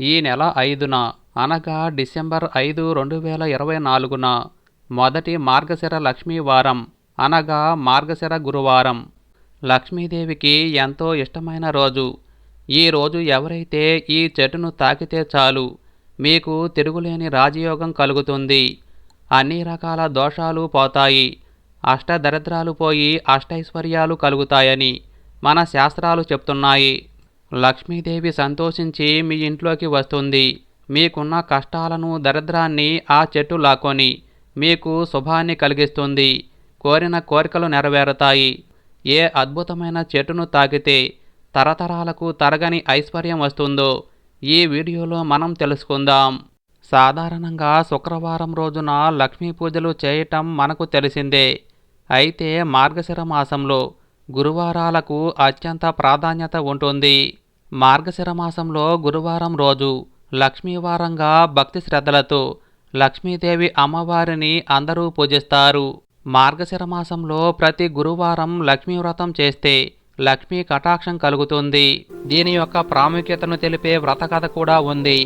ఈ నెల ఐదున అనగా డిసెంబర్ ఐదు రెండు వేల ఇరవై నాలుగున మొదటి మార్గశిర లక్ష్మీ వారం అనగా మార్గశిర గురువారం. లక్ష్మీదేవికి ఎంతో ఇష్టమైన రోజు. ఈ రోజు ఎవరైతే ఈ చెట్టును తాకితే చాలు మీకు తిరుగులేని రాజయోగం కలుగుతుంది. అన్ని రకాల దోషాలు పోతాయి. అష్టదరిద్రాలు పోయి అష్టైశ్వర్యాలు కలుగుతాయని మన శాస్త్రాలు చెప్తున్నాయి. లక్ష్మీదేవి సంతోషించి మీ ఇంట్లోకి వస్తుంది. మీకున్న కష్టాలను దరిద్రాన్ని ఆ చెట్టు లాక్కొని మీకు శుభాన్ని కలిగిస్తుంది. కోరిన కోరికలు నెరవేరుతాయి. ఏ అద్భుతమైన చెట్టును తాకితే తరతరాలకు తరగని ఐశ్వర్యం వస్తుందో ఈ వీడియోలో మనం తెలుసుకుందాం. సాధారణంగా శుక్రవారం రోజున లక్ష్మీ పూజలు చేయటం మనకు తెలిసిందే. అయితే మార్గశిర మాసంలో గురువారాలకు అత్యంత ప్రాధాన్యత ఉంటుంది. మార్గశిర మాసంలో గురువారం రోజు లక్ష్మీవారంగా భక్తి శ్రద్ధలతో లక్ష్మీదేవి అమ్మవారిని అందరూ పూజిస్తారు. మార్గశిర మాసంలో ప్రతి గురువారం లక్ష్మీ వ్రతం చేస్తే లక్ష్మీ కటాక్షం కలుగుతుంది. దీని యొక్క ప్రాముఖ్యతను తెలిపే వ్రత కథ కూడా ఉంది.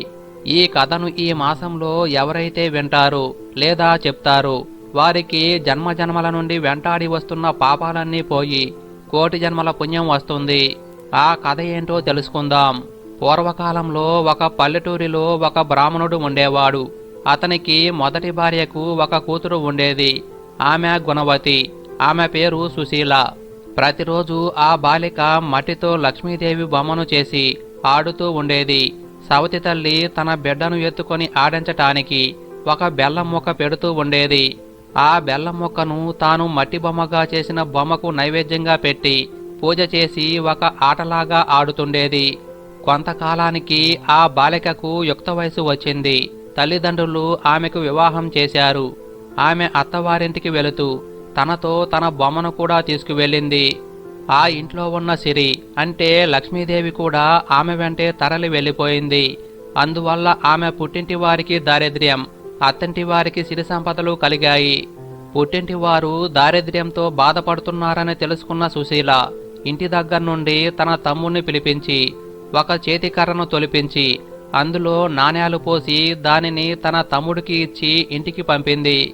ఈ కథను ఈ మాసంలో ఎవరైతే వింటారో లేదా చెప్తారో వారికి జన్మ జన్మల నుండి వెంటాడి వస్తున్న పాపాలన్నీ పోయి కోటి జన్మల పుణ్యం వస్తుంది. ఆ కథ ఏంటో తెలుసుకుందాం. పూర్వకాలంలో ఒక పల్లెటూరిలో ఒక బ్రాహ్మణుడు ఉండేవాడు. అతనికి మొదటి భార్యకు ఒక కూతురు ఉండేది. ఆమె గుణవతి. ఆమె పేరు సుశీల. ప్రతిరోజు ఆ బాలిక మట్టితో లక్ష్మీదేవి బొమ్మను చేసి ఆడుతూ ఉండేది. సవతి తల్లి తన బిడ్డను ఎత్తుకొని ఆడించటానికి ఒక బెల్లం ముక్క పెడుతూ ఉండేది. ఆ బెల్లం మొక్కను తాను మట్టి బొమ్మగా చేసిన బొమ్మకు నైవేద్యంగా పెట్టి పూజ చేసి ఒక ఆటలాగా ఆడుతుండేది. కొంతకాలానికి ఆ బాలికకు యుక్త వయసు వచ్చింది. తల్లిదండ్రులు ఆమెకు వివాహం చేశారు. ఆమె అత్తవారింటికి వెళుతూ తనతో తన బొమ్మను కూడా తీసుకువెళ్ళింది. ఆ ఇంట్లో ఉన్న సిరి అంటే లక్ష్మీదేవి కూడా ఆమె వెంటే తరలి వెళ్ళిపోయింది. అందువల్ల ఆమె పుట్టింటి వారికి దారిద్ర్యం. అత్తంటి వారికి సిరి సంపదలు కలిగాయి. పుట్టింటి వారు దారిద్ర్యంతో బాధపడుతున్నారని తెలుసుకున్న సుశీల ఇంటి దగ్గర నుండి తన తమ్ముణ్ణి పిలిపించి ఒక చేతికర్రను తొలిపించి అందులో నాణ్యాలు పోసి దానిని తన తమ్ముడికి ఇచ్చి ఇంటికి పంపింది.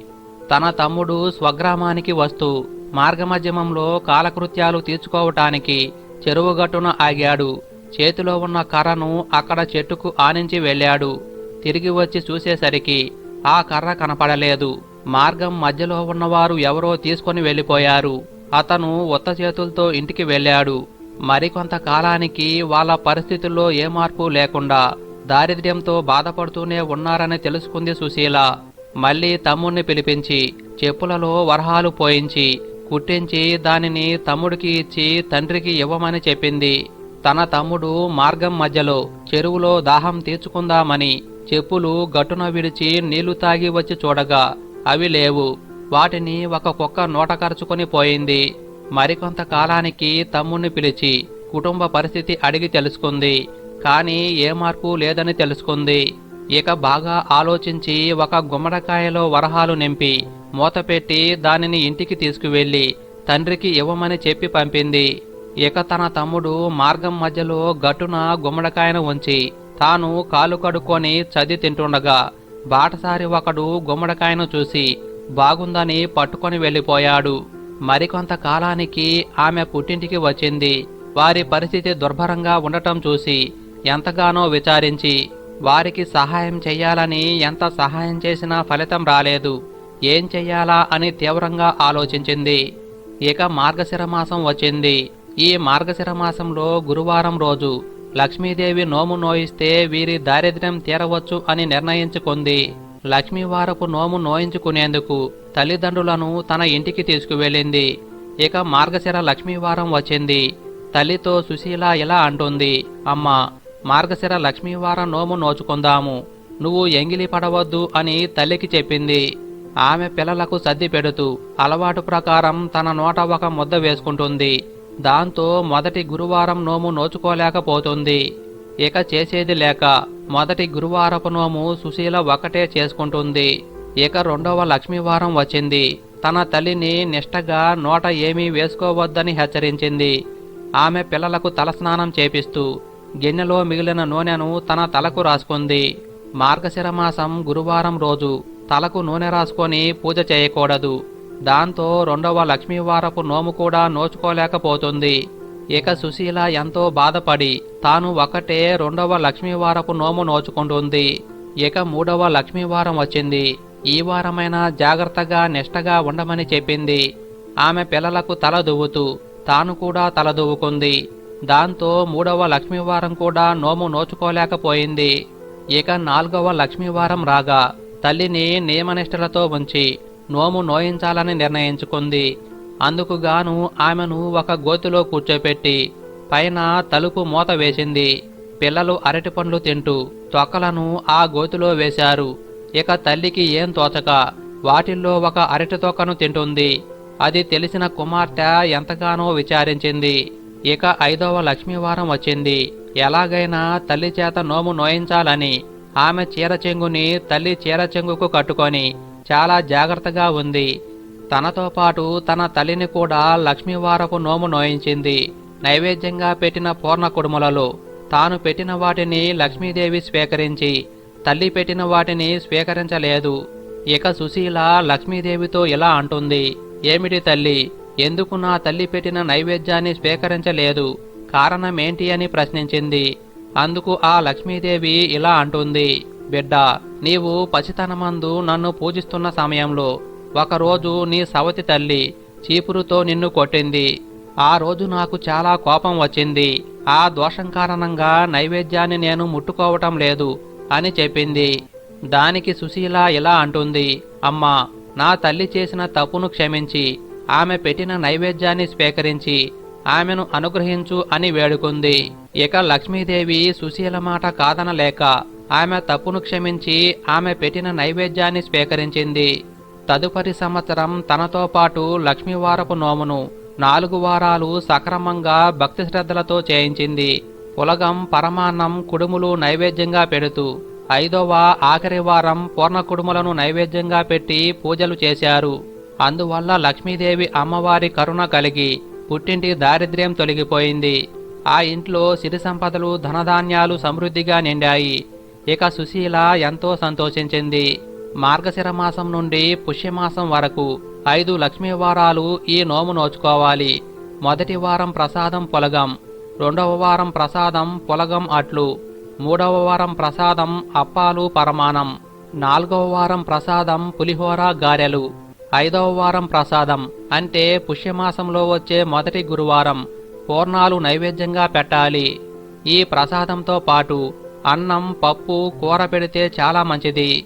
తన తమ్ముడు స్వగ్రామానికి వస్తూ మార్గమధ్యమంలో కాలకృత్యాలు తీర్చుకోవటానికి చెరువుగట్టున ఆగాడు. చేతిలో ఉన్న కర్రను అక్కడ చెట్టుకు ఆనించి వెళ్ళాడు. తిరిగి వచ్చి చూసేసరికి ఆ కర్ర కనపడలేదు. మార్గం మధ్యలో ఉన్నవారు ఎవరో తీసుకొని వెళ్ళిపోయారు. అతను ఉత్త చేతులతో ఇంటికి వెళ్ళాడు. మరికొంత కాలానికి వాళ్ళ పరిస్థితుల్లో ఏ మార్పు లేకుండా దారిద్ర్యంతో బాధపడుతూనే ఉన్నారని తెలుసుకుంది సుశీల. మళ్ళీ తమ్ముణ్ణి పిలిపించి చెప్పులలో వరహాలు పోయించి కుట్టించి దానిని తమ్ముడికి ఇచ్చి తండ్రికి ఇవ్వమని చెప్పింది. తన తమ్ముడు మార్గం మధ్యలో చెరువులో దాహం తీర్చుకుందామని చెప్పులు గట్టున విడిచి నీళ్ళు తాగి వచ్చి చూడగా అవి లేవు. వాటిని ఒక కుక్క నోటకరుచుకొని పోయింది. మరికొంత కాలానికి తమ్ముణ్ణి పిలిచి కుటుంబ పరిస్థితి అడిగి తెలుసుకుంది. కానీ ఏ మార్పు లేదని తెలుసుకుంది. ఇక బాగా ఆలోచించి ఒక గుమ్మడికాయలో వరహాలు నింపి మూతపెట్టి దానిని ఇంటికి తీసుకువెళ్ళి తండ్రికి ఇవ్వమని చెప్పి పంపింది. ఇక తన తమ్ముడు మార్గం మధ్యలో గట్టున గుమ్మడికాయను ఉంచి తాను కాలు కడుక్కొని చది తింటుండగా బాటసారి ఒకడు గుమ్మడికాయను చూసి బాగుందని పట్టుకొని వెళ్ళిపోయాడు. మరికొంతకాలానికి ఆమె పుట్టింటికి వచ్చింది. వారి పరిస్థితి దుర్భరంగా ఉండటం చూసి ఎంతగానో విచారించి వారికి సహాయం చెయ్యాలని ఎంత సహాయం చేసినా ఫలితం రాలేదు. ఏం చెయ్యాలా అని తీవ్రంగా ఆలోచించింది. ఇక మార్గశిర మాసం వచ్చింది. ఈ మార్గశిర మాసంలో గురువారం రోజు లక్ష్మీదేవి నోము నోయిస్తే వీరి దారిద్ర్యం తీరవచ్చు అని నిర్ణయించుకుంది. లక్ష్మీవారపు నోము నోయించుకునేందుకు తల్లిదండ్రులను తన ఇంటికి తీసుకువెళ్ళింది. ఇక మార్గశిర లక్ష్మీవారం వచ్చింది. తల్లితో సుశీల ఇలా అంటుంది అమ్మా మార్గశిర లక్ష్మీవారం నోము నోచుకుందాము. నువ్వు ఎంగిలి పడవద్దు అని తల్లికి చెప్పింది. ఆమె పిల్లలకు సర్ది పెడుతూ అలవాటు ప్రకారం తన నోట ఒక ముద్ద వేసుకుంటుంది. దాంతో మొదటి గురువారం నోము నోచుకోలేకపోతుంది. ఇక చేసేది లేక మొదటి గురువారపు నోము సుశీల ఒకటే చేసుకుంటుంది. ఇక రెండవ లక్ష్మీవారం వచ్చింది. తన తల్లిని నిష్టగా నోట ఏమీ వేసుకోవద్దని హెచ్చరించింది. ఆమె పిల్లలకు తలస్నానం చేపిస్తూ గిన్నెలో మిగిలిన నూనెను తన తలకు రాసుకుంది. మార్గశిర మాసం గురువారం రోజు తలకు నూనె రాసుకొని పూజ చేయకూడదు. దాంతో రెండవ లక్ష్మీవారపు నోము కూడా నోచుకోలేకపోతుంది. ఇక సుశీల ఎంతో బాధపడి తాను ఒకటే రెండవ లక్ష్మీవారపు నోము నోచుకుంటుంది. ఇక మూడవ లక్ష్మీవారం వచ్చింది. ఈ వారమైనా జాగ్రత్తగా నిష్టగా ఉండమని చెప్పింది. ఆమె పిల్లలకు తల దువ్వుతూ తాను కూడా తల దువ్వుకుంది. దాంతో మూడవ లక్ష్మీవారం కూడా నోము నోచుకోలేకపోయింది. ఇక నాలుగవ లక్ష్మీవారం రాగా తల్లిని నియమనిష్టలతో ఉంచి నోము నోయించాలని నిర్ణయించుకుంది. అందుకుగాను ఆమెను ఒక గోతిలో కూర్చోపెట్టి పైన తలుపు మూత వేసింది. పిల్లలు అరటి పండ్లు తింటూ తొక్కలను ఆ గోతిలో వేశారు. ఇక తల్లికి ఏం తోచక వాటిల్లో ఒక అరటి తొక్కను తింటుంది. అది తెలిసిన కుమార్తె ఎంతగానో విచారించింది. ఇక ఐదవ లక్ష్మీవారం వచ్చింది. ఎలాగైనా తల్లి చేత నోము నోయించాలని ఆమె చీర చెంగుని తల్లి చీర చెంగుకు కట్టుకొని చాలా జాగ్రత్తగా ఉంది. తనతో పాటు తన తల్లిని కూడా లక్ష్మీవారపు నోము నోయించింది. నైవేద్యంగా పెట్టిన పూర్ణ కుడుములలో తాను పెట్టిన వాటిని లక్ష్మీదేవి స్వీకరించి తల్లి పెట్టిన వాటిని స్వీకరించలేదు. ఇక సుశీల లక్ష్మీదేవితో ఇలా అంటుంది ఏమిటి తల్లి ఎందుకు నా తల్లి పెట్టిన నైవేద్యాన్ని స్వీకరించలేదు? కారణమేంటి అని ప్రశ్నించింది. అందుకు ఆ లక్ష్మీదేవి ఇలా అంటుంది బిడ్డ నీవు పసితనమందు నన్ను పూజిస్తున్న సమయంలో ఒకరోజు నీ సవతి తల్లి చీపురుతో నిన్ను కొట్టింది. ఆ రోజు నాకు చాలా కోపం వచ్చింది. ఆ దోషం కారణంగా నైవేద్యాన్ని నేను ముట్టుకోవటం లేదు అని చెప్పింది. దానికి సుశీల ఇలా అంటుంది అమ్మా నా తల్లి చేసిన తప్పును క్షమించి ఆమె పెట్టిన నైవేద్యాన్ని స్వీకరించి ఆమెను అనుగ్రహించు అని వేడుకుంది. ఇక లక్ష్మీదేవి సుశీల మాట కాదనలేక ఆమె తప్పును క్షమించి ఆమె పెట్టిన నైవేద్యాన్ని స్వీకరించింది. తదుపరి సంవత్సరం తనతో పాటు లక్ష్మీవారపు నోమును నాలుగు వారాలు సక్రమంగా భక్తి శ్రద్ధలతో చేయించింది. పులగం పరమాన్నం కుడుములు నైవేద్యంగా పెడుతూ ఐదవ ఆఖరి వారం పూర్ణ కుడుములను నైవేద్యంగా పెట్టి పూజలు చేశారు. అందువల్ల లక్ష్మీదేవి అమ్మవారి కరుణ కలిగి పుట్టింటి దారిద్ర్యం తొలగిపోయింది. ఆ ఇంట్లో సిరి సంపదలు ధనధాన్యాలు సమృద్ధిగా నిండాయి. ఇక సుశీల ఎంతో సంతోషించింది. మార్గశిర మాసం నుండి పుష్యమాసం వరకు ఐదు లక్ష్మీ వారాలు ఈ నోము నోచుకోవాలి. మొదటి వారం ప్రసాదం పొలగం రెండవ వారం ప్రసాదం పొలగం అట్లు మూడవ వారం ప్రసాదం అప్పాలు పరమాణం నాలుగవ వారం ప్రసాదం పులిహోర గారెలు ఐదవ వారం ప్రసాదం అంటే పుష్యమాసంలో వచ్చే మొదటి గురువారం పూర్ణాలు నైవేద్యంగా పెట్టాలి. ఈ ప్రసాదంతో పాటు అన్నం పప్పు కూర పెడితే చాలా మంచిది.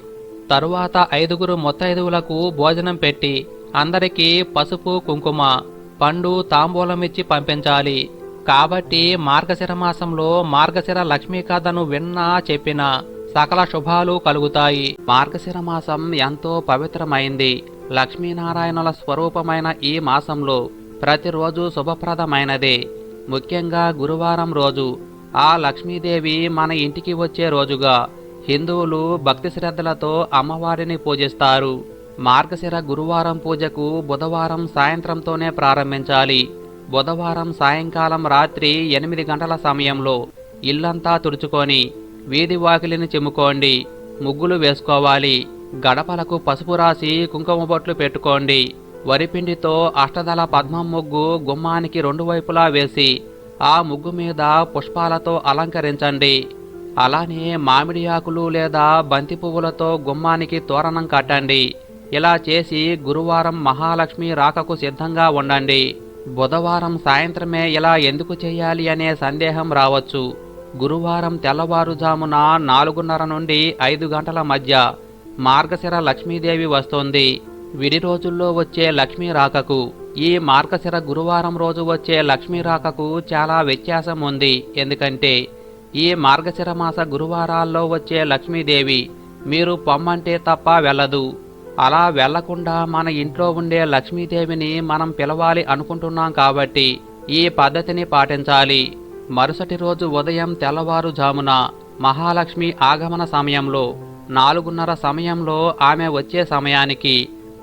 తరువాత ఐదుగురు మొత్తైదువులకు భోజనం పెట్టి అందరికీ పసుపు కుంకుమ పండు తాంబూలమిచ్చి పంపించాలి. కాబట్టి మార్గశిర మాసంలో మార్గశిర లక్ష్మీ కథను విన్నా చెప్పినా సకల శుభాలు కలుగుతాయి. మార్గశిర మాసం ఎంతో పవిత్రమైంది. లక్ష్మీనారాయణుల స్వరూపమైన ఈ మాసంలో ప్రతిరోజు శుభప్రదమైనదే. ముఖ్యంగా గురువారం రోజు ఆ లక్ష్మీదేవి మన ఇంటికి వచ్చే రోజుగా హిందువులు భక్తి శ్రద్ధలతో అమ్మవారిని పూజిస్తారు. మార్గశిర గురువారం పూజకు బుధవారం సాయంత్రంతోనే ప్రారంభించాలి. బుధవారం సాయంకాలం రాత్రి ఎనిమిది గంటల సమయంలో ఇల్లంతా తుడుచుకొని వీధి వాకిలిని చిమ్ముకోండి. ముగ్గులు వేసుకోవాలి. గడపలకు పసుపు రాసి కుంకుమ బొట్లు పెట్టుకోండి. వరిపిండితో అష్టదళ పద్మం ముగ్గు గుమ్మానికి రెండు వైపులా వేసి ఆ ముగ్గు మీద పుష్పాలతో అలంకరించండి. అలానే మామిడి ఆకులు లేదా బంతి పువ్వులతో గుమ్మానికి తోరణం కట్టండి. ఇలా చేసి గురువారం మహాలక్ష్మి రాకకు సిద్ధంగా ఉండండి. బుధవారం సాయంత్రమే ఇలా ఎందుకు చేయాలి అనే సందేహం రావచ్చు. గురువారం తెల్లవారుజామున నాలుగున్నర నుండి ఐదు గంటల మధ్య మార్గశిర లక్ష్మీదేవి వస్తోంది. విడి రోజుల్లో వచ్చే లక్ష్మీ రాకకు. ఈ మార్గశిర గురువారం రోజు వచ్చే లక్ష్మీ రాకకు చాలా వ్యత్యాసం ఉంది. ఎందుకంటే ఈ మార్గశిర మాస గురువారాల్లో వచ్చే లక్ష్మీదేవి మీరు పొమ్మంటే తప్ప వెళ్ళదు. అలా వెళ్ళకుండా మన ఇంట్లో ఉండే లక్ష్మీదేవిని మనం పిలవాలి అనుకుంటున్నాం కాబట్టి ఈ పద్ధతిని పాటించాలి. మరుసటి రోజు ఉదయం తెల్లవారుజామున మహాలక్ష్మి ఆగమన సమయంలో నాలుగున్నర సమయంలో ఆమె వచ్చే సమయానికి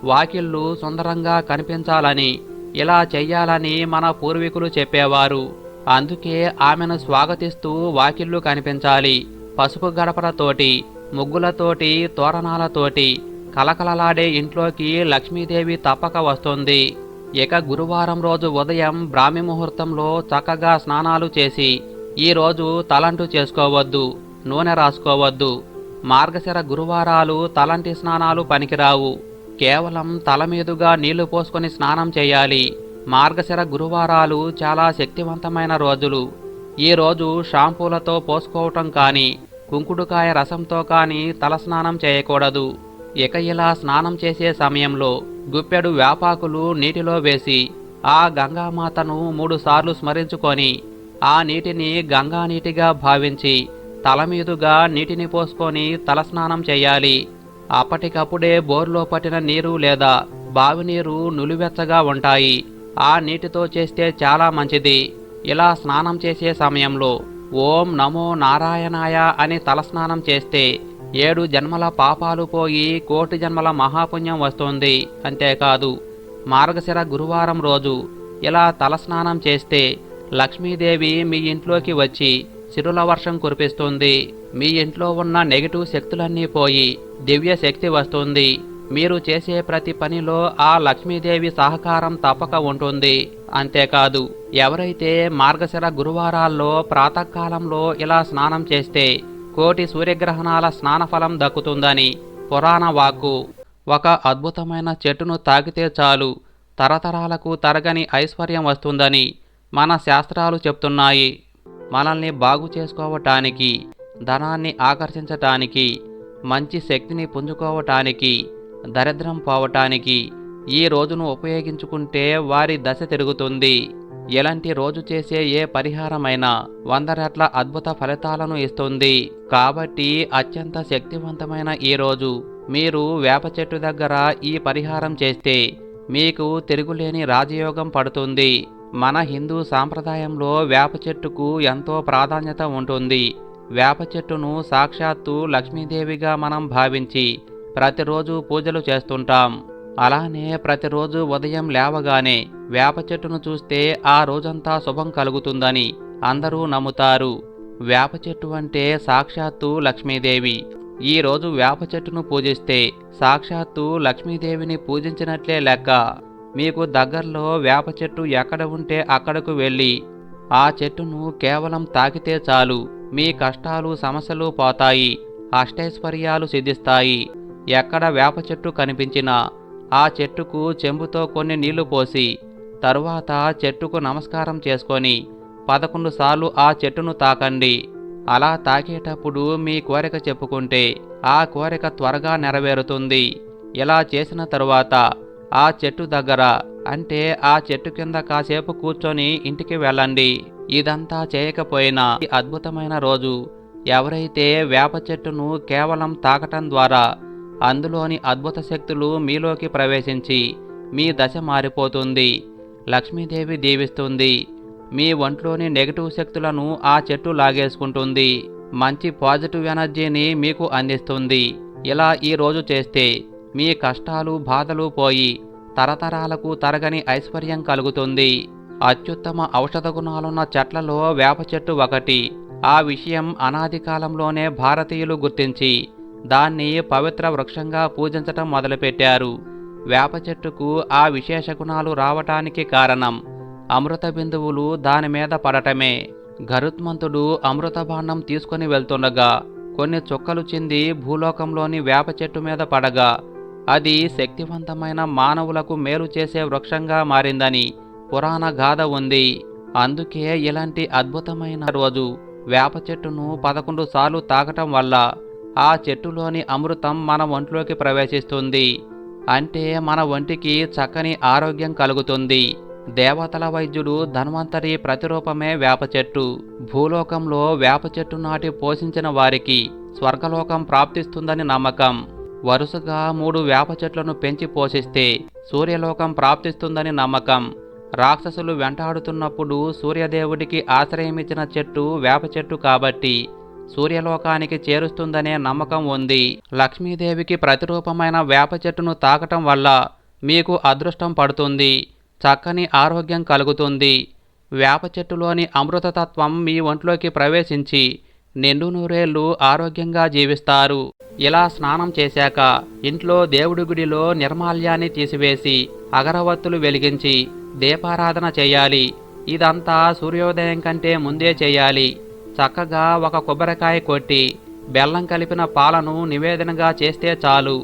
వాకిళ్ళు సుందరంగా కనిపించాలని ఇలా చెయ్యాలని మన పూర్వీకులు చెప్పేవారు. అందుకే ఆమెను స్వాగతిస్తూ వాకిళ్ళు కనిపించాలి. పసుపు గడపలతోటి ముగ్గులతోటి తోరణాలతోటి కలకలలాడే ఇంట్లోకి లక్ష్మీదేవి తప్పక వస్తుంది. ఇక గురువారం రోజు ఉదయం బ్రాహ్మి ముహూర్తంలో చక్కగా స్నానాలు చేసి ఈరోజు తలంటు చేసుకోవద్దు నూనె రాసుకోవద్దు. మార్గశిర గురువారాలు తలంటి స్నానాలు పనికిరావు. కేవలం తల మీదుగా నీళ్ళు పోసుకొని స్నానం చేయాలి. మార్గశిర గురువారాలు చాలా శక్తివంతమైన రోజులు. ఈ రోజు షాంపూలతో పోసుకోవటం కానీ కుంకుడుకాయ రసంతో కానీ తలస్నానం చేయకూడదు. ఇక ఇలా స్నానం చేసే సమయంలో గుప్పెడు వేపాకులు నీటిలో వేసి ఆ గంగామాతను మూడుసార్లు స్మరించుకొని ఆ నీటిని గంగా నీటిగా భావించి తల మీదుగా నీటిని పోసుకొని తలస్నానం చేయాలి. అప్పటికప్పుడే బోర్లో పట్టిన నీరు లేదా బావి నీరు నులివెచ్చగా ఉంటాయి. ఆ నీటితో చేస్తే చాలా మంచిది. ఇలా స్నానం చేసే సమయంలో ఓం నమో నారాయణాయ అని తలస్నానం చేస్తే ఏడు జన్మల పాపాలు పోయి కోటి జన్మల మహాపుణ్యం వస్తుంది. అంతేకాదు మార్గశిర గురువారం రోజు ఇలా తలస్నానం చేస్తే లక్ష్మీదేవి మీ ఇంట్లోకి వచ్చి సిరుల వర్షం కురిపిస్తుంది. మీ ఇంట్లో ఉన్న నెగిటివ్ శక్తులన్నీ పోయి దివ్య శక్తి వస్తుంది. మీరు చేసే ప్రతి పనిలో ఆ లక్ష్మీదేవి సహకారం తప్పక ఉంటుంది. అంతేకాదు ఎవరైతే మార్గశిర గురువారాల్లో ప్రాతకాలంలో ఇలా స్నానం చేస్తే కోటి సూర్యగ్రహణాల స్నానఫలం దక్కుతుందని పురాణ వాక్కు. ఒక అద్భుతమైన చెట్టును తాకితే చాలు తరతరాలకు తరగని ఐశ్వర్యం వస్తుందని మన శాస్త్రాలు చెప్తున్నాయి. మనల్ని బాగు చేసుకోవటానికి ధనాన్ని ఆకర్షించటానికి మంచి శక్తిని పుంజుకోవటానికి దరిద్రం పోవటానికి ఈ రోజును ఉపయోగించుకుంటే వారి దశ తిరుగుతుంది. ఎలాంటి రోజు చేసే ఏ పరిహారమైనా వంద రెట్ల అద్భుత ఫలితాలను ఇస్తుంది. కాబట్టి అత్యంత శక్తివంతమైన ఈ రోజు మీరు వేప చెట్టు దగ్గర ఈ పరిహారం చేస్తే మీకు తిరుగులేని రాజయోగం పడుతుంది. మన హిందూ సాంప్రదాయంలో వేప చెట్టుకు ఎంతో ప్రాధాన్యత ఉంటుంది. వేప చెట్టును సాక్షాత్తు లక్ష్మీదేవిగా మనం భావించి ప్రతిరోజు పూజలు చేస్తుంటాం. అలానే ప్రతిరోజు ఉదయం లేవగానే వేప చెట్టును చూస్తే ఆ రోజంతా శుభం కలుగుతుందని అందరూ నమ్ముతారు. వేప చెట్టు అంటే సాక్షాత్తు లక్ష్మీదేవి. ఈరోజు వేప చెట్టును పూజిస్తే సాక్షాత్తు లక్ష్మీదేవిని పూజించినట్లే లెక్క. మీకు దగ్గరలో వేప చెట్టు ఎక్కడ ఉంటే అక్కడకు వెళ్ళి ఆ చెట్టును కేవలం తాకితే చాలు. మీ కష్టాలు సమస్యలు పోతాయి అష్టైశ్వర్యాలు సిద్ధిస్తాయి. ఎక్కడ వేప చెట్టు కనిపించినా ఆ చెట్టుకు చెంబుతో కొన్ని నీళ్ళు పోసి తరువాత చెట్టుకు నమస్కారం చేసుకొని పదకొండు సార్లు ఆ చెట్టును తాకండి. అలా తాకేటప్పుడు మీ కోరిక చెప్పుకుంటే ఆ కోరిక త్వరగా నెరవేరుతుంది. ఇలా చేసిన తరువాత ఆ చెట్టు దగ్గర అంటే ఆ చెట్టు కింద కాసేపు కూర్చొని ఇంటికి వెళ్ళండి. ఇదంతా చేయకపోయినా ఈ అద్భుతమైన రోజు ఎవరైతే వేప చెట్టును కేవలం తాకటం ద్వారా అందులోని అద్భుత శక్తులు మీలోకి ప్రవేశించి మీ దశ మారిపోతుంది లక్ష్మీదేవి దీవిస్తుంది మీ ఒంట్లోని నెగటివ్ శక్తులను ఆ చెట్టు లాగేసుకుంటుంది మంచి పాజిటివ్ ఎనర్జీని మీకు అందిస్తుంది. ఇలా ఈ రోజు చేస్తే మీ కష్టాలు బాధలు పోయి తరతరాలకు తరగని ఐశ్వర్యం కలుగుతుంది. అత్యుత్తమ ఔషధ గుణాలున్న చెట్లలో వేప చెట్టు ఒకటి. ఆ విషయం అనాది కాలంలోనే భారతీయులు గుర్తించి దాన్ని పవిత్ర వృక్షంగా పూజించటం మొదలుపెట్టారు. వేప చెట్టుకు ఆ విశేష గుణాలు రావటానికి కారణం అమృత బిందువులు దాని మీద పడటమే. గరుత్మంతుడు అమృత బాణం తీసుకొని వెళ్తుండగా కొన్ని చుక్కలు చింది భూలోకంలోని వేప చెట్టు మీద పడగా అది శక్తివంతమైన మానవులకు మేలు చేసే వృక్షంగా మారిందని పురాణ గాథ ఉంది. అందుకే ఇలాంటి అద్భుతమైన రోజు వేప చెట్టును పదకొండు సార్లు తాకటం వల్ల ఆ చెట్టులోని అమృతం మన ఒంట్లోకి ప్రవేశిస్తుంది. అంటే మన ఒంటికి చక్కని ఆరోగ్యం కలుగుతుంది. దేవతల వైద్యుడు ధన్వంతరి ప్రతిరూపమే వేప చెట్టు. భూలోకంలో వేప చెట్టు నాటి పోషించిన వారికి స్వర్గలోకం ప్రాప్తిస్తుందని నమ్మకం. వరుసగా మూడు వేప చెట్లను పెంచి పోషిస్తే సూర్యలోకం ప్రాప్తిస్తుందని నమ్మకం. రాక్షసులు వెంటాడుతున్నప్పుడు సూర్యదేవుడికి ఆశ్రయమిచ్చిన చెట్టు వేప చెట్టు కాబట్టి సూర్యలోకానికి చేరుస్తుందనే నమ్మకం ఉంది. లక్ష్మీదేవికి ప్రతిరూపమైన వేప చెట్టును తాకటం వల్ల మీకు అదృష్టం పడుతుంది. చక్కని ఆరోగ్యం కలుగుతుంది. వేప చెట్టులోని అమృతతత్వం మీ ఒంట్లోకి ప్రవేశించి నిండు నూరేళ్ళు ఆరోగ్యంగా జీవిస్తారు. ఇలా స్నానం చేశాక ఇంట్లో దేవుడి గుడిలో నిర్మాల్యాన్ని తీసివేసి అగరవత్తులు వెలిగించి దీపారాధన చేయాలి. ఇదంతా సూర్యోదయం కంటే ముందే చేయాలి. చక్కగా ఒక కొబ్బరికాయ కొట్టి బెల్లం కలిపిన పాలను నివేదనగా చేస్తే చాలు.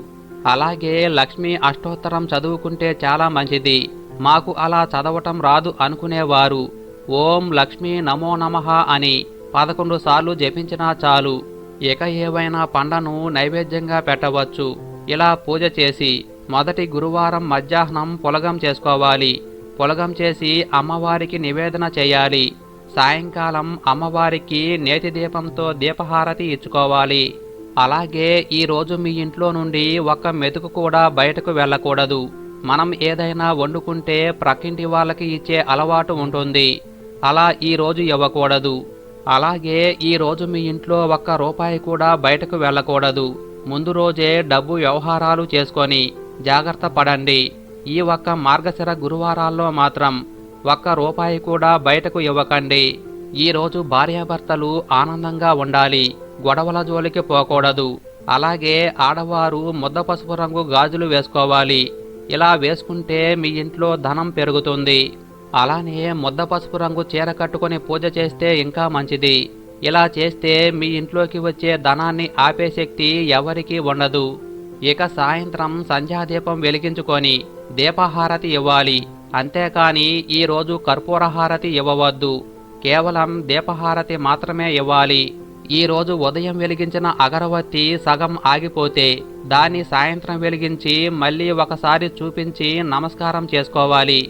అలాగే లక్ష్మీ అష్టోత్తరం చదువుకుంటే చాలా మంచిది. మాకు అలా చదవటం రాదు అనుకునేవారు. ఓం లక్ష్మీ నమో నమః అని పదకొండు సార్లు జపించినా చాలు. ఇక ఏవైనా పండ్లను నైవేద్యంగా పెట్టవచ్చు. ఇలా పూజ చేసి మొదటి గురువారం మధ్యాహ్నం పొలగం చేసుకోవాలి. పొలగం చేసి అమ్మవారికి నివేదన చేయాలి. సాయంకాలం అమ్మవారికి నేతి దీపంతో దీపహారతి ఇచ్చుకోవాలి. అలాగే ఈరోజు మీ ఇంట్లో నుండి ఒక్క మెతుకు కూడా బయటకు వెళ్ళకూడదు. మనం ఏదైనా వండుకుంటే ప్రక్కింటి వాళ్ళకి ఇచ్చే అలవాటు ఉంటుంది. అలా ఈ రోజు ఇవ్వకూడదు. అలాగే ఈ రోజు మీ ఇంట్లో ఒక్క రూపాయి కూడా బయటకు వెళ్ళకూడదు. ముందు రోజే డబ్బు వ్యవహారాలు చేసుకొని జాగ్రత్త పడండి. ఈ ఒక్క మార్గశిర గురువారాల్లో మాత్రం ఒక్క రూపాయి కూడా బయటకు ఇవ్వకండి. ఈ రోజు భార్యాభర్తలు ఆనందంగా ఉండాలి. గొడవల జోలికి పోకూడదు. అలాగే ఆడవారు ముద్ద పసుపు రంగు గాజులు వేసుకోవాలి. ఇలా వేసుకుంటే మీ ఇంట్లో ధనం పెరుగుతుంది. అలానే ముద్ద పసుపు రంగు చీర కట్టుకొని పూజ చేస్తే ఇంకా మంచిది. ఇలా చేస్తే మీ ఇంట్లోకి వచ్చే ధనాన్ని ఆపే శక్తి ఎవరికీ ఉండదు. ఇక సాయంత్రం సంధ్యాదీపం వెలిగించుకొని దీపహారతి ఇవ్వాలి. అంతేకాని ఈరోజు కర్పూరహారతి ఇవ్వవద్దు. కేవలం దీపహారతి మాత్రమే ఇవ్వాలి. ఈరోజు ఉదయం వెలిగించిన అగరవత్తి సగం ఆగిపోతే దాన్ని సాయంత్రం వెలిగించి మళ్ళీ ఒకసారి చూపించి నమస్కారం చేసుకోవాలి.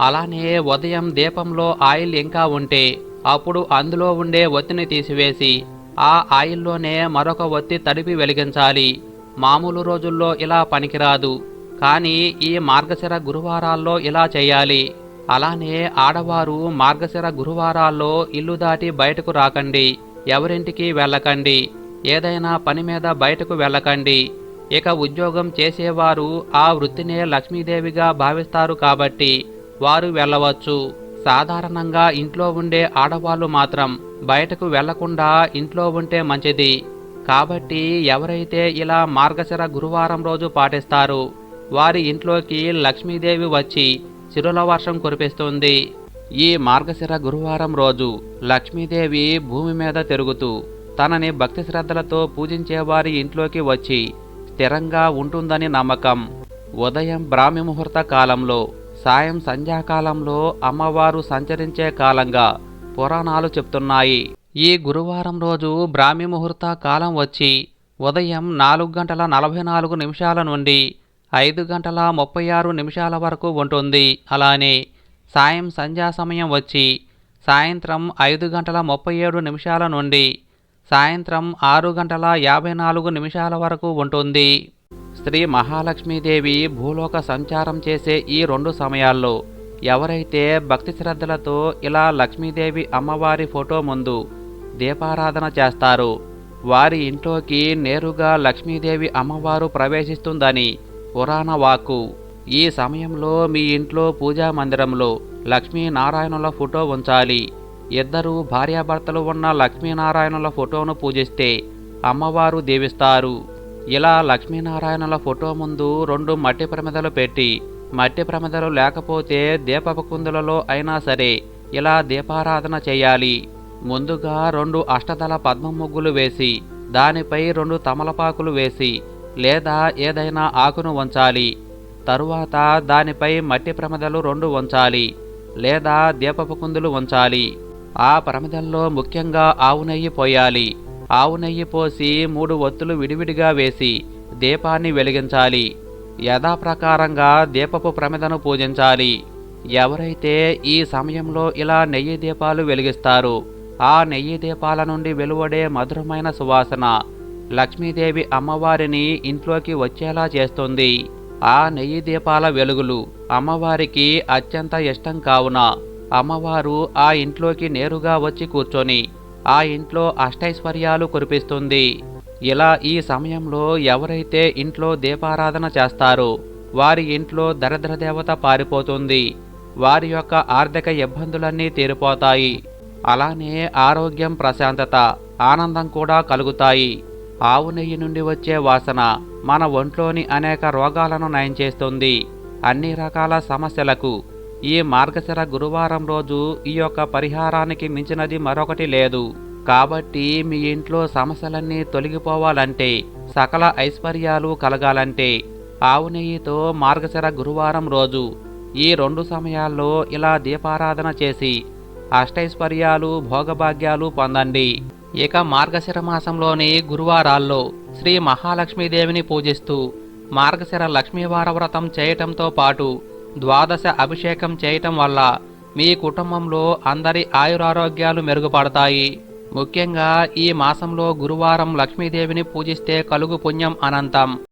అలానే ఉదయం దీపంలో ఆయిల్ ఇంకా ఉంటే అప్పుడు అందులో ఉండే ఒత్తిని తీసివేసి ఆ ఆయిల్లోనే మరొక ఒత్తి తడిపి వెలిగించాలి. మామూలు రోజుల్లో ఇలా పనికిరాదు. కానీ ఈ మార్గశిర గురువారాల్లో ఇలా చేయాలి. అలానే ఆడవారు మార్గశిర గురువారాల్లో ఇల్లు దాటి బయటకు రాకండి. ఎవరింటికి వెళ్ళకండి. ఏదైనా పని మీద బయటకు వెళ్ళకండి. ఇక ఉద్యోగం చేసేవారు ఆ వృత్తినే లక్ష్మీదేవిగా భావిస్తారు కాబట్టి వారు వెళ్ళవచ్చు. సాధారణంగా ఇంట్లో ఉండే ఆడవాళ్ళు మాత్రం బయటకు వెళ్ళకుండా ఇంట్లో ఉంటే మంచిది. కాబట్టి ఎవరైతే ఇలా మార్గశిర గురువారం రోజు పాటిస్తారు వారి ఇంట్లోకి లక్ష్మీదేవి వచ్చి చిరుల వర్షం కురిపిస్తుంది. ఈ మార్గశిర గురువారం రోజు లక్ష్మీదేవి భూమి మీద తిరుగుతూ తనని భక్తి శ్రద్ధలతో పూజించే వారి ఇంట్లోకి వచ్చి స్థిరంగా ఉంటుందని నమ్మకం. ఉదయం బ్రాహ్మి ముహూర్త కాలంలో సాయం సంధ్యాకాలంలో అమ్మవారు సంచరించే కాలంగా పురాణాలు చెప్తున్నాయి. ఈ గురువారం రోజు బ్రాహ్మి ముహూర్త కాలం వచ్చి ఉదయం నాలుగు గంటల నలభై నాలుగు నిమిషాల నుండి ఐదు గంటల ముప్పై ఆరు నిమిషాల వరకు ఉంటుంది. అలానే సాయం సంధ్యా సమయం వచ్చి సాయంత్రం ఐదు గంటల ముప్పై ఏడు నిమిషాల నుండి సాయంత్రం ఆరు గంటల యాభై నాలుగు నిమిషాల వరకు ఉంటుంది. శ్రీ మహాలక్ష్మీదేవి భూలోక సంచారం చేసే ఈ రెండు సమయాల్లో ఎవరైతే భక్తి శ్రద్ధలతో ఇలా లక్ష్మీదేవి అమ్మవారి ఫోటో ముందు దీపారాధన చేస్తారు వారి ఇంట్లోకి నేరుగా లక్ష్మీదేవి అమ్మవారు ప్రవేశిస్తుందని పురాణ వాక్కు. ఈ సమయంలో మీ ఇంట్లో పూజా మందిరంలో లక్ష్మీనారాయణుల ఫోటో ఉంచాలి. ఇద్దరు భార్యాభర్తలు ఉన్న లక్ష్మీనారాయణుల ఫోటోను పూజిస్తే అమ్మవారు దీవిస్తారు. ఇలా లక్ష్మీనారాయణుల ఫోటో ముందు రెండు మట్టి ప్రమిదలు పెట్టి మట్టి ప్రమిదలు లేకపోతే దీపపు కుందులలో అయినా సరే ఇలా దీపారాధన చేయాలి. ముందుగా రెండు అష్టదళ పద్మ ముగ్గులు వేసి దానిపై రెండు తమలపాకులు వేసి లేదా ఏదైనా ఆకును ఉంచాలి తరువాత దానిపై మట్టి ప్రమిదలు రెండు ఉంచాలి లేదా దీపపు కుందులు ఉంచాలి ఆ ప్రమిదల్లో ముఖ్యంగా ఆవు నెయ్యి పోయాలి. ఆవు నెయ్యి పోసి మూడు ఒత్తులు విడివిడిగా వేసి దీపాన్ని వెలిగించాలి. యథాప్రకారంగా దీపపు ప్రమిదను పూజించాలి. ఎవరైతే ఈ సమయంలో ఇలా నెయ్యి దీపాలు వెలిగిస్తారు ఆ నెయ్యి దీపాల నుండి వెలువడే మధురమైన సువాసన లక్ష్మీదేవి అమ్మవారిని ఇంట్లోకి వచ్చేలా చేస్తుంది. ఆ నెయ్యి దీపాల వెలుగులు అమ్మవారికి అత్యంత ఇష్టం కావున అమ్మవారు ఆ ఇంట్లోకి నేరుగా వచ్చి కూర్చొని ఆ ఇంట్లో అష్టైశ్వర్యాలు కురిపిస్తుంది. ఇలా ఈ సమయంలో ఎవరైతే ఇంట్లో దీపారాధన చేస్తారో వారి ఇంట్లో దరిద్ర దేవత పారిపోతుంది. వారి యొక్క ఆర్థిక ఇబ్బందులన్నీ తీరిపోతాయి. అలానే ఆరోగ్యం ప్రశాంతత ఆనందం కూడా కలుగుతాయి. ఆవు నెయ్యి నుండి వచ్చే వాసన మన ఒంట్లోని అనేక రోగాలను నయం చేస్తుంది. అన్ని రకాల సమస్యలకు ఈ మార్గశిర గురువారం రోజు ఈ యొక్క పరిహారానికి మించినది మరొకటి లేదు. కాబట్టి మీ ఇంట్లో సమస్యలన్నీ తొలగిపోవాలంటే సకల ఐశ్వర్యాలు కలగాలంటే ఆవు నెయ్యితో మార్గశిర గురువారం రోజు ఈ రెండు సమయాల్లో ఇలా దీపారాధన చేసి అష్టైశ్వర్యాలు భోగభాగ్యాలు పొందండి. ఇక మార్గశిర మాసంలోని గురువారాల్లో శ్రీ మహాలక్ష్మీదేవిని పూజిస్తూ మార్గశిర లక్ష్మీవార వ్రతం చేయటంతో పాటు ద్వాదశ అభిషేకం చేయటం వల్ల మీ కుటుంబంలో అందరి ఆయురారోగ్యాలు మెరుగుపడతాయి. ముఖ్యంగా ఈ మాసంలో గురువారం లక్ష్మీదేవిని పూజిస్తే కలుగు పుణ్యం అనంతం.